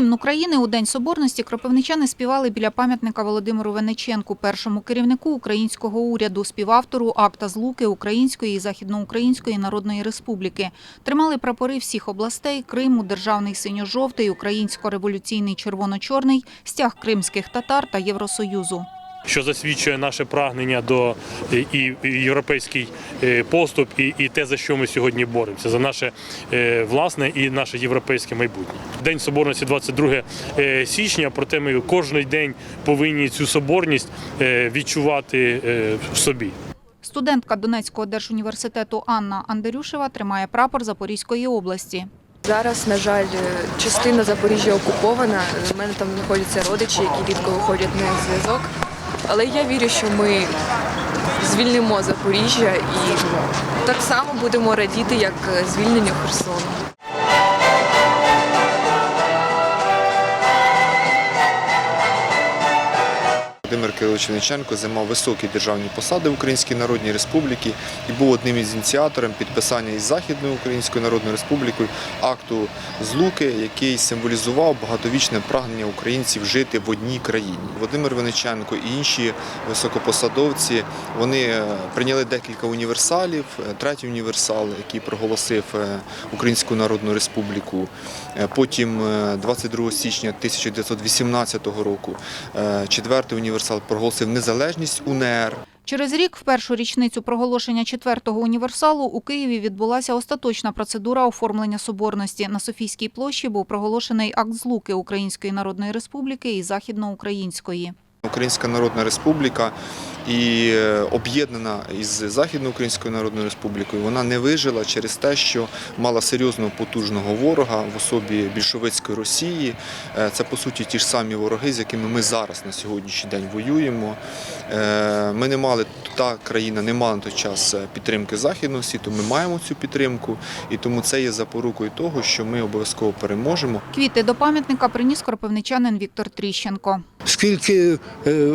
України у День Соборності кропивничани співали біля пам'ятника Володимиру Венеченку, першому керівнику українського уряду, співавтору акта злуки Української і Західноукраїнської Народної Республіки. Тримали прапори всіх областей – Криму, державний синьо-жовтий, українсько-революційний червоно-чорний, стяг кримських татар та Євросоюзу. Що засвідчує наше прагнення до е, і, і європейський е, поступ, і, і те, за що ми сьогодні боремося, за наше е, власне і наше європейське майбутнє. День соборності 22 е, січня, проте ми кожен день повинні цю соборність відчувати в собі. Студентка Донецького держуніверситету Анна Андерюшева тримає прапор Запорізької області. Зараз, на жаль, частина Запоріжжя окупована. У мене там знаходяться родичі, які рідко виходять на зв'язок. Але я вірю, що ми звільнимо Запоріжжя і так само будемо радіти, як звільнення Херсону. Володимир Кирилович Вениченко займав високі державні посади в Українській Народній Республіці і був одним із ініціаторів підписання із Західною Українською Народною Республікою акту злуки, який символізував багатовічне прагнення українців жити в одній країні. Володимир Вениченко і інші високопосадовці вони е, прийняли декілька універсалів. Е, Третій універсал, який проголосив е, Українську Народну Республіку. Потім е, 22 січня 1918 року четвертий універсал проголосив незалежність УНР. Через рік, в першу річницю проголошення четвертого універсалу, у Києві відбулася остаточна процедура оформлення соборності. На Софійській площі був проголошений акт злуки Української Народної Республіки і Західноукраїнської. Українська Народна Республіка і е, об'єднана із Західноукраїнською Народною Республікою, вона не вижила через те, що мала серйозного потужного ворога в особі більшовицької Росії. Е, Це по суті ті ж самі вороги, з якими ми зараз на сьогоднішній день воюємо. Е, Ми не мали та країна не мала на той час підтримки західного світу. Ми маємо цю підтримку, і тому це є запорукою того, що ми обов'язково переможемо. Квіти до пам'ятника приніс кропивничанин Віктор Тріщенко. Скільки е,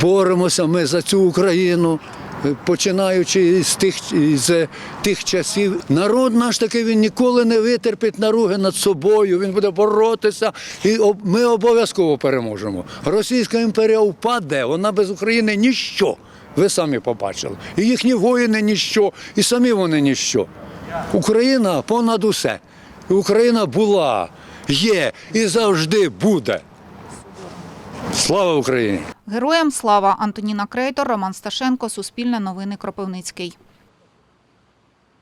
боремося ми за цю Україну. е, Починаючи з тих, з тих часів, народ наш такий він ніколи не витерпить наруги над собою. Він буде боротися, і ми обов'язково переможемо. Російська імперія впаде, вона без України ніщо. Ви самі побачили. І їхні воїни ніщо, і самі вони ніщо. Україна понад усе. Україна була, є і завжди буде. Слава Україні! Героям слава Антоніна Крейтор, Роман Сташенко, Суспільне новини Кропивницький.